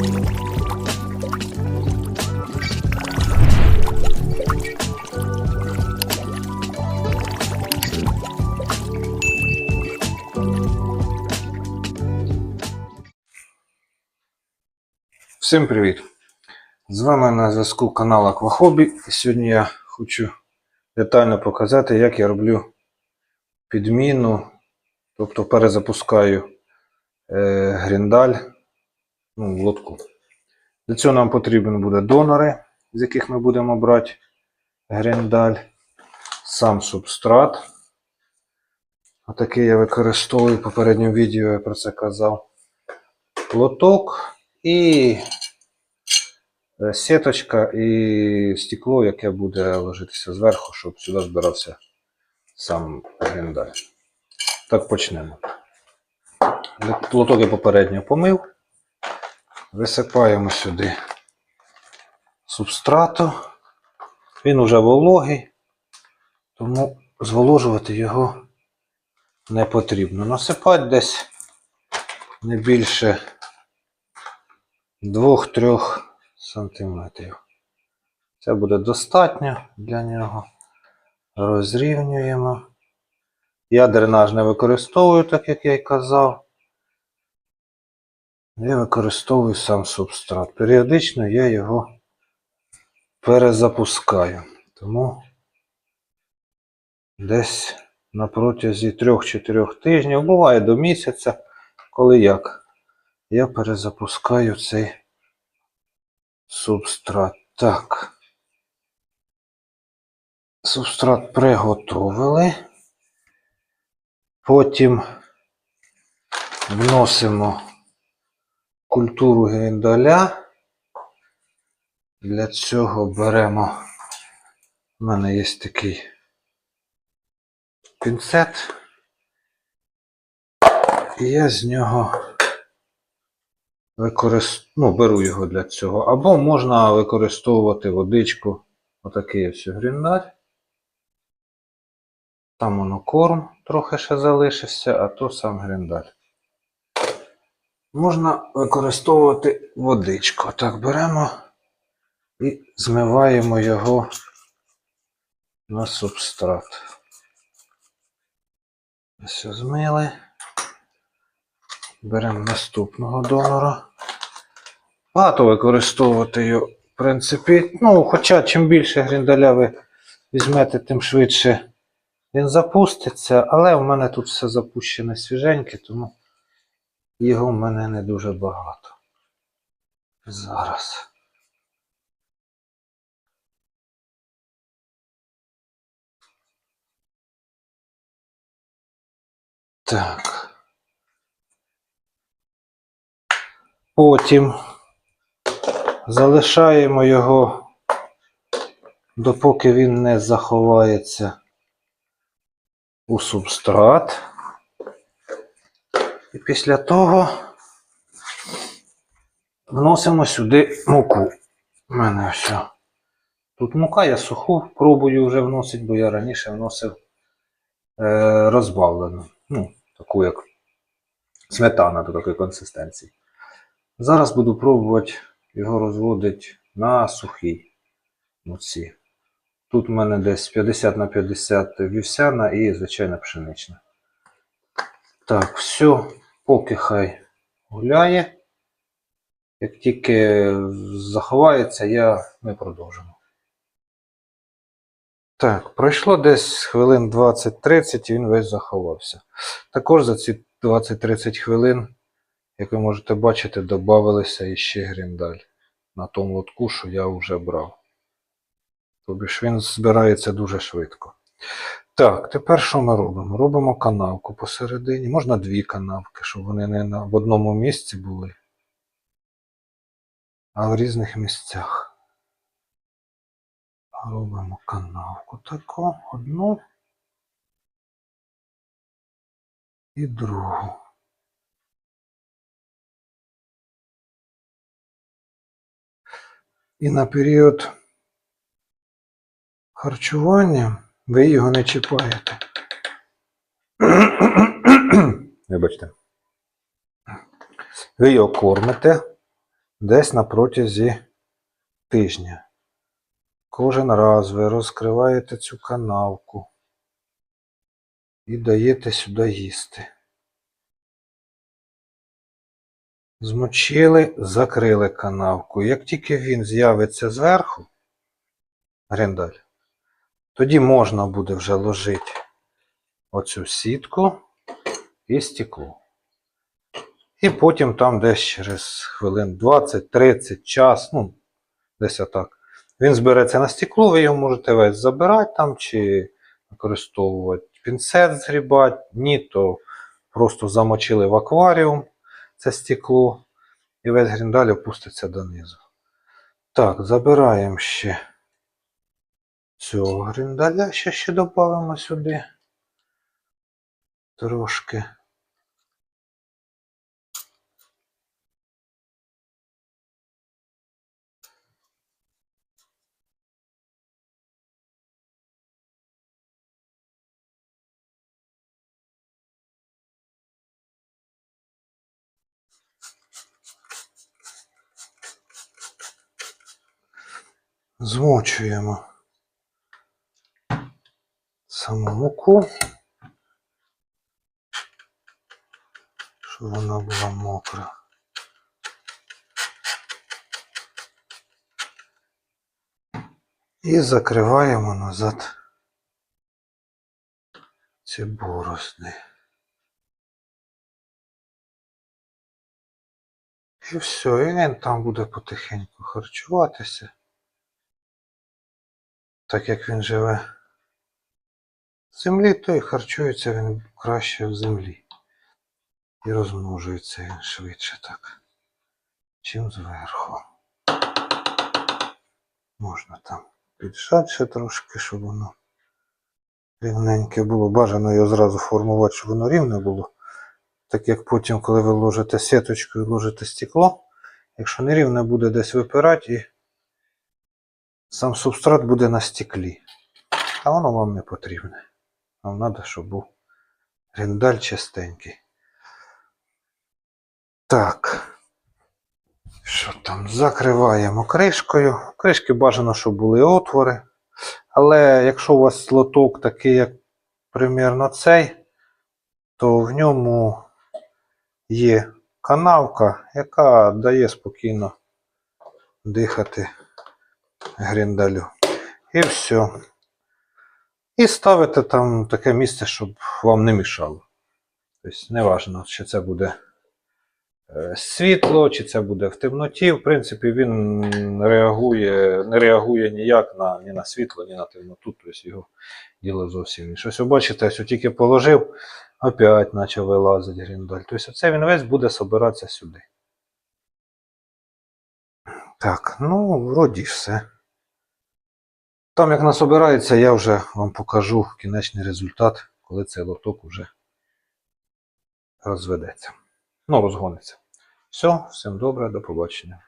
Всім привіт! З вами на зв'язку канал Аквахобі. Сьогодні я хочу детально показати, як я роблю підміну, тобто перезапускаю е, гріндаль ну, в лотку. Для цього нам потрібен буде донори, з яких ми будемо брати гріндаль, сам субстрат. Отакий я використовую в попередньому відео, я про це казав. Лоток і е, сіточка і стекло, яке буде ложитися зверху, щоб сюди збирався сам гріндаль. Так почнемо. Лоток я попередньо помив. Висипаємо сюди субстрату. Він уже вологий, тому зволожувати його не потрібно. Насипати десь не більше 2-3 сантиметрів. Це буде достатньо для нього. Розрівнюємо. Я дренаж не використовую, так як я й казав. Я використовую сам субстрат. Періодично я його перезапускаю. Тому десь на протязі 3-4 тижнів, буває до місяця, коли як, я перезапускаю цей субстрат. Так. Субстрат приготовили. Потім вносимо культуру гріндаля. Для цього беремо, у мене є такий пінцет. І я з нього використ... ну, беру його для цього. Або можна використовувати водичку. Отакий ось гріндаль. Там воно корм трохи ще залишився, а то сам гріндаль. Можна використовувати водичку. Так, беремо і змиваємо його на субстрат. Ось змили. Беремо наступного донора. Багато використовувати його, в принципі. Ну, хоча чим більше гріндаля ви візьмете, тим швидше він запуститься. Але в мене тут все запущене свіженьке, тому його в мене не дуже багато. Зараз. Так. Потім залишаємо його, допоки він не заховається у субстрат. І після того вносимо сюди муку. У мене все. Тут мука, я суху пробую вже вносити, бо я раніше вносив е, розбавлену. Ну, таку як сметана до такої консистенції. Зараз буду пробувати його розводити на сухій муці. Тут у мене десь 50 на 50 вівсяна і звичайна пшенична. Так, все, поки хай гуляє. Як тільки заховається, я, ми продовжимо. Так, пройшло десь хвилин 20-30 і він весь заховався. Також за ці 20-30 хвилин, як ви можете бачити, додавалися іще гріндаль на тому лотку, що я вже брав. Ж він збирається дуже швидко. Так, тепер що ми робимо? Робимо канавку посередині. Можна дві канавки, щоб вони не на, в одному місці були, а в різних місцях. Робимо канавку таку, одну і другу. І на період харчування ви його не чіпаєте. Вибачте. Ви його кормите десь на протязі тижня. Кожен раз ви розкриваєте цю канавку і даєте сюди їсти. Змочили, закрили канавку. Як тільки він з'явиться зверху, гриндаль, тоді можна буде вже ложити оцю сітку і стекло. І потім там десь через хвилин 20-30 час, ну, десь отак. Він збереться на стекло, ви його можете весь забирати там чи використовувати пінцет згрібати. Ні, то просто замочили в акваріум це стекло, і весь гріндаль опуститься донизу. Так, забираємо ще цього гриндаля, ще ще додамо сюди. Трошки. Змочуємо саму муку, щоб вона була мокра. І закриваємо назад ці борозни. І все, і він там буде потихеньку харчуватися так як він живе в землі, то і харчується він краще в землі. І розмножується він швидше так, чим зверху. Можна там піджати ще трошки, щоб воно рівненьке було. Бажано його зразу формувати, щоб воно рівне було. Так як потім, коли ви ложите сіточку і ложите стекло, якщо не рівне буде десь випирати і сам субстрат буде на стеклі. А воно вам не потрібне. Вам треба, щоб був гриндаль чистенький. Так. Що там? Закриваємо кришкою. Кришки бажано, щоб були отвори. Але якщо у вас лоток такий, як примірно цей, то в ньому є канавка, яка дає спокійно дихати гріндалю. І все. І ставите там таке місце, щоб вам не мішало. Тобто, неважно, чи це буде е, світло, чи це буде в темноті. В принципі, він реагує, не реагує ніяк на, ні на світло, ні на темноту. Тобто його діло зовсім інше. Ось ви бачите, ось тільки положив, опять почав вилазити гріндаль. Тобто оце він весь буде собиратися сюди. Так, ну, вроді все. Там, як насобирається, я вже вам покажу кінечний результат, коли цей лоток вже розведеться. Ну, розгониться. Все, всім добре, до побачення.